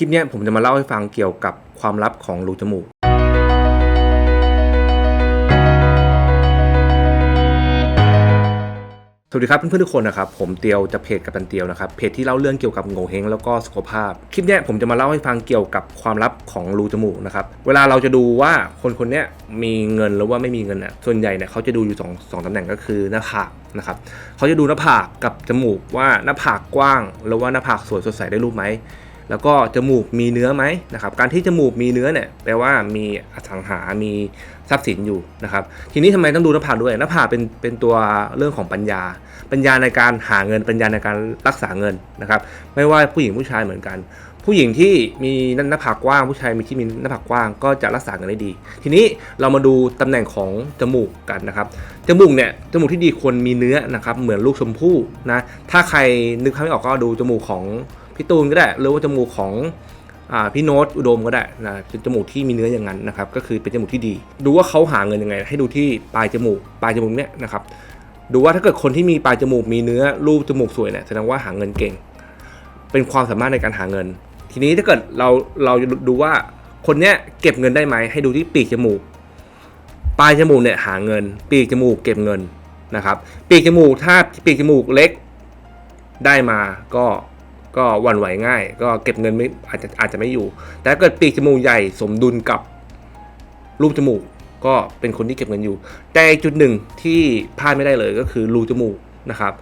คลิปนี้ผมจะมาเล่าให้ฟังเกี่ยวกับความลับของรูจมูก สวัสดีครับเพื่อนๆทุกคนนะครับ ผมเตียวจากเพจกับตันเตียวนะครับ เพจที่เล่าเรื่องเกี่ยวกับโงเฮงแล้วก็สุขภาพ คลิปนี้ผมจะมาเล่าให้ฟังเกี่ยวกับความลับของรูจมูกนะครับ เวลาเราจะดูว่าคนคนนี้มีเงินหรือว่าไม่มีเงินน่ะ ส่วนใหญ่เนี่ยเขาจะดูอยู่สองสองตำแหน่งก็คือหน้าผากนะครับเขาจะดูหน้าผากกับจมูกว่าหน้าผากกว้าง หรือว่าหน้าผากสวยสดใสได้รูปไหม แล้วก็จมูกมีเนื้อไหมนะครับ การที่จมูกมีเนื้อเนี่ยแปลว่ามีอสังหา มีทรัพย์สินอยู่นะครับ ทีนี้ทำไมต้องดูหน้าผากด้วยหน้าผากเป็นเป็นตัวเรื่องของปัญญา ปัญญาในการหาเงินปัญญาในการรักษาเงินนะครับ ไม่ว่าผู้หญิงผู้ชายเหมือนกัน ผู้หญิงที่มีหน้าผากกว้างผู้ชายมีที่มีหน้าผากกว้างก็จะรักษาเงินได้ดี ทีนี้เรามาดูตำแหน่งของจมูกกันนะครับจมูกเนี่ยจมูกที่ดีควรมีเนื้อนะครับเหมือนลูกชมพู่นะถ้าใครนึกภาพไม่ออกก็ดูจมูกของ พี่ตูนก็ได้หรือว่าจมูกของอพี่โน้ตอุดมก็ได้นะเป็นจมูกที่มีเนื้ออย่างนั้นนะครับก็คือเป็นจมูกที่ดี ดูว่าเขาหาเงินยังไง ให้ดูที่ปลายจมูกปลายจมูกเนี่ยนะครับดูว่าถ้าเกิดคนที่มีปลายจมูกมีเนื้อรูปจมูกสวยเนี่ยแสดงว่าหาเงินเก่ง เป็นความสามารถในการหาเงิน ทีนี้ถ้าเกิดเราเราดูว่าคนเนี้ยเก็บเงินได้ไหมให้ดูที่ปีกจมูก ปลายจมูกเนี่ยหาเงิน ปีกจมูกเก็บเงินนะครับ ปีกจมูกถ้าปีกจมูกเล็กได้มาก็ ก็วันไหวง่าย ก็เก็บเงินไม่อาจจะอาจจะไม่อยู่ แต่ถ้าเกิดปีกจมูกใหญ่สมดุลกับรูปจมูก ก็เป็นคนที่เก็บเงินอยู่ แต่จุดหนึ่งที่พลาดไม่ได้เลยก็คือรูจมูกนะครับ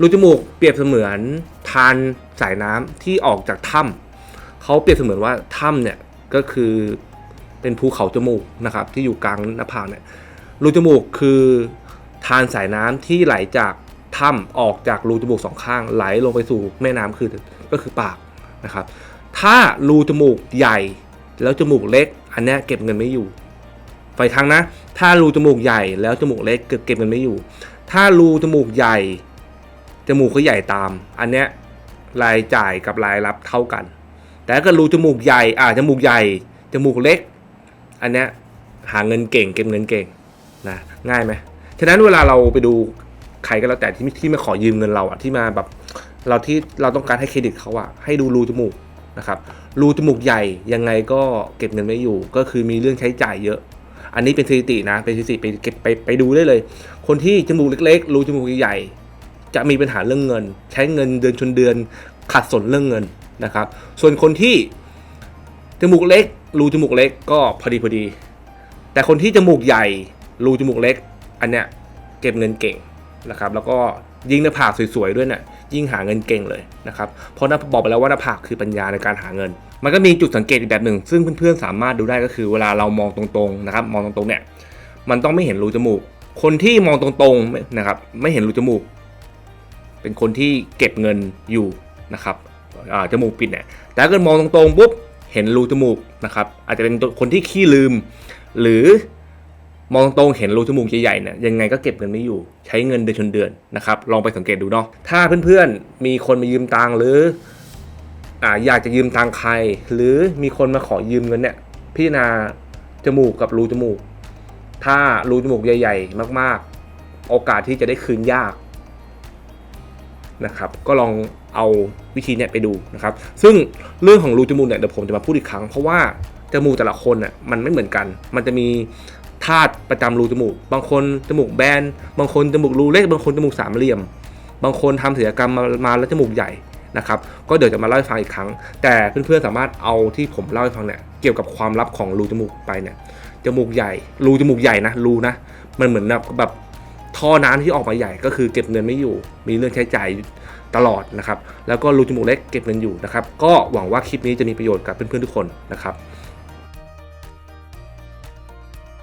รูจมูกเปรียบเสมือนทานสายน้ำที่ออกจากถ้ำเขาเปรียบเสมือนว่าถ้ำเนี่ยก็คือเป็นภูเขาจมูกนะครับที่อยู่กลางหน้าผากเนี่ยรูจมูกคือทานสายน้ำที่ไหลจาก ถ้ำออกจากรูจมูกสองข้างไหลลงไปสู่แม่น้ำคือก็คือปากนะครับ ถ้ารูจมูกใหญ่แล้วจมูกเล็ก อันเนี้ยเก็บเงินไม่อยู่ไฟทางนะ ถ้ารูจมูกใหญ่แล้วจมูกเล็กเก็บเงินไม่อยู่ ถ้ารูจมูกใหญ่จมูกก็ใหญ่ตาม อันเนี้ยรายจ่ายกับรายรับเท่ากัน แต่กิดรูจมูกใหญ่อ่าจมูกใหญ่จมูกเล็ก อันเนี้ยหาเงินเก่งเก็บเงินเก่งนะง่ายไหมฉะนั้นเวลาเราไปดู ใครก็แล้วแต่ที่ที่มาขอยืมเงินเราอะที่มาแบบเราที่เราต้องการให้เครดิตเขาอะให้ดูรูจมูกนะครับรูจมูกใหญ่ยังไงก็เก็บเงินไม่อยู่ ก็คือมีเรื่องใช้จ่ายเยอะ อันนี้เป็นสถิตินะเป็นสถิติไปเก็บไปไปดูได้เลย คนที่จมูกเล็กๆรูจมูกใหญ่จะมีปัญหาเรื่องเงิน ใช้เงินเดือนชนเดือนขัดสนเรื่องเงินนะครับ ส่วนคนที่จมูกเล็ก รูจมูกเล็กก็พอดีพอดี แต่คนที่จมูกใหญ่ รูจมูกเล็ก อันเนี้ยเก็บเงินเก่ง นะครับแล้วก็ยิ่งหน้าผากสวยๆด้วยเนี่ยยิ่งหาเงินเก่งเลยนะครับเพราะน้าบอกไปแล้วว่าหน้าผากคือปัญญาในการหาเงิน มันก็มีจุดสังเกตอีกแบบหนึ่ง ซึ่งเพื่อนๆสามารถดูได้ก็คือ เวลาเรามองตรงๆนะครับมองตรงๆเนี่ยมันต้องไม่เห็นรูจมูก คนที่มองตรงๆนะครับไม่เห็นรูจมูก เป็นคนที่เก็บเงินอยู่นะครับจมูกปิดเนี่ยแต่ถ้าเกิดมองตรงๆปุ๊บเห็นรูจมูกนะครับอาจจะเป็นคนที่ขี้ลืม หรือ มองตรงเห็นรูจมูกใหญ่ๆเนี่ยยังไงก็เก็บเงินไม่อยู่ ใช้เงินเดือนชนเดือนนะครับลองไปสังเกตดูเนาะถ้าเพื่อนๆมีคนมายืมตังหรืออ่าอยากจะยืมตังใคร หรือมีคนมาขอยืมเงินเนี่ยพิจารณาจมูกกับรูจมูก ถ้ารูจมูกใหญ่ ๆ มากๆ โอกาสที่จะได้คืนยากนะครับก็ลองเอาวิธีเนี่ยไปดูนะครับ ซึ่งเรื่องของรูจมูกเนี่ยเดี๋ยวผมจะมาพูดอีกครั้ง เพราะว่าจมูกแต่ละคนน่ะมันไม่เหมือนกัน มันจะมี ธาตุประจำรูจมูก บางคนจมูกแบน บางคนจมูกรูเล็ก บางคนจมูกสามเหลี่ยม บางคนทำศัลยกรรมมามาแล้วจมูกใหญ่นะครับ ก็เดี๋ยวจะมาเล่าให้ฟังอีกครั้ง แต่เพื่อนๆสามารถเอาที่ผมเล่าให้ฟังเนี่ย เกี่ยวกับความลับของรูจมูกไปเนี่ย จมูกใหญ่ รูจมูกใหญ่นะ รูนะ มันเหมือนแบบแบบท่อน้ำที่ออกมาใหญ่ก็คือเก็บเงินไม่อยู่ มีเรื่องใช้จ่ายตลอดนะครับ แล้วก็รูจมูกเล็กเก็บเงินอยู่นะครับ ก็หวังว่าคลิปนี้จะมีประโยชน์กับเพื่อนๆทุกคนนะครับ